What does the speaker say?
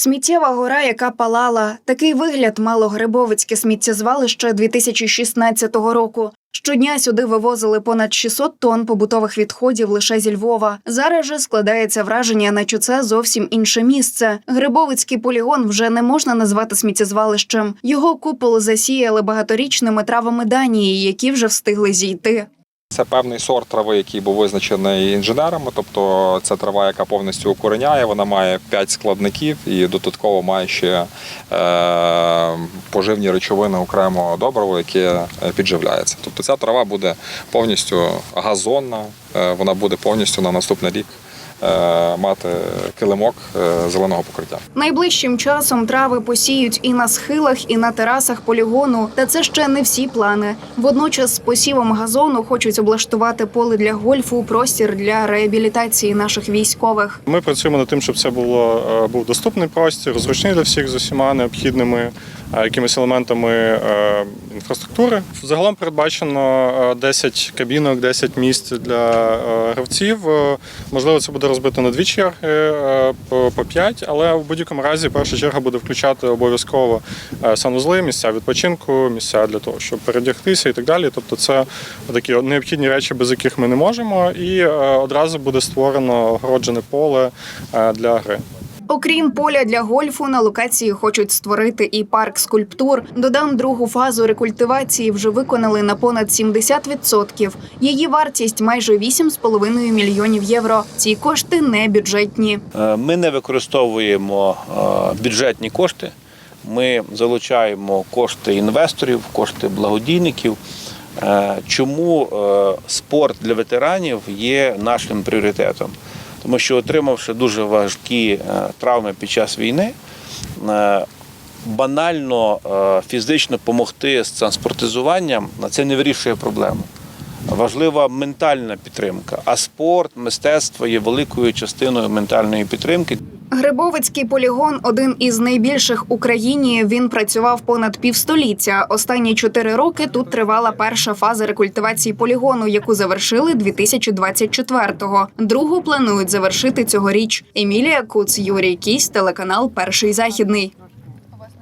Сміттєва гора, яка палала. Такий вигляд мало Грибовицьке сміттєзвалище 2016 року. Щодня сюди вивозили понад 600 тонн побутових відходів лише зі Львова. Зараз же складається враження, наче це зовсім інше місце. Грибовицький полігон вже не можна назвати сміттєзвалищем. Його купол засіяли багаторічними травами Данії, які вже встигли зійти. Це певний сорт трави, який був визначений інженерами. Тобто це трава, яка повністю укореняє. Вона має 5 складників і додатково має ще е, поживні речовини окремо доброго, яке підживляється. Тобто ця трава буде повністю газонна, е, вона буде повністю на наступний рік мати килимок е, зеленого покриття. Найближчим часом трави посіють і на схилах, і на терасах полігону. Та це ще не всі плани. Водночас з посівом газону хочуть облаштувати поле для гольфу, простір для реабілітації наших військових. Ми працюємо над тим, щоб це було е, був доступний простір, зручний для всіх з усіма необхідними е, якимись елементами е, інфраструктури. Загалом передбачено е, 10 кабінок, 10 місць для е, гравців. Е, Можливо, це буде розбито на дві черги е, по по 5, але в будь-якому разі перша черга буде включати обов'язково е, санузли, місця відпочинку, місця для того, щоб передягтися і так далі. Тобто, це такі необхідні речі, без яких ми не можемо, і е, одразу буде створено огороджене поле е, для гри. Окрім поля для гольфу, на локації хочуть створити і парк скульптур. Додам другу фазу рекультивації вже виконали на понад 70%. Її вартість майже 8,5 мільйонів євро. Ці кошти не бюджетні. Е, Ми не використовуємо е, бюджетні кошти. Ми залучаємо кошти інвесторів, кошти благодійників. Е, Чому спорт для ветеранів є нашим пріоритетом? Тому що, отримавши дуже важкі е, травми під час війни, е, банально е, фізично допомогти з транспортизуванням це не вирішує проблему. Важлива ментальна підтримка, а спорт, мистецтво є великою частиною ментальної підтримки. Грибовицький полігон один із найбільших в Україні. Він працював понад півстоліття. Останні чотири роки тут тривала перша фаза рекультивації полігону, яку завершили 2024-го. Другу планують завершити цьогоріч. Емілія Куц, Юрій Кісь, телеканал Перший західний.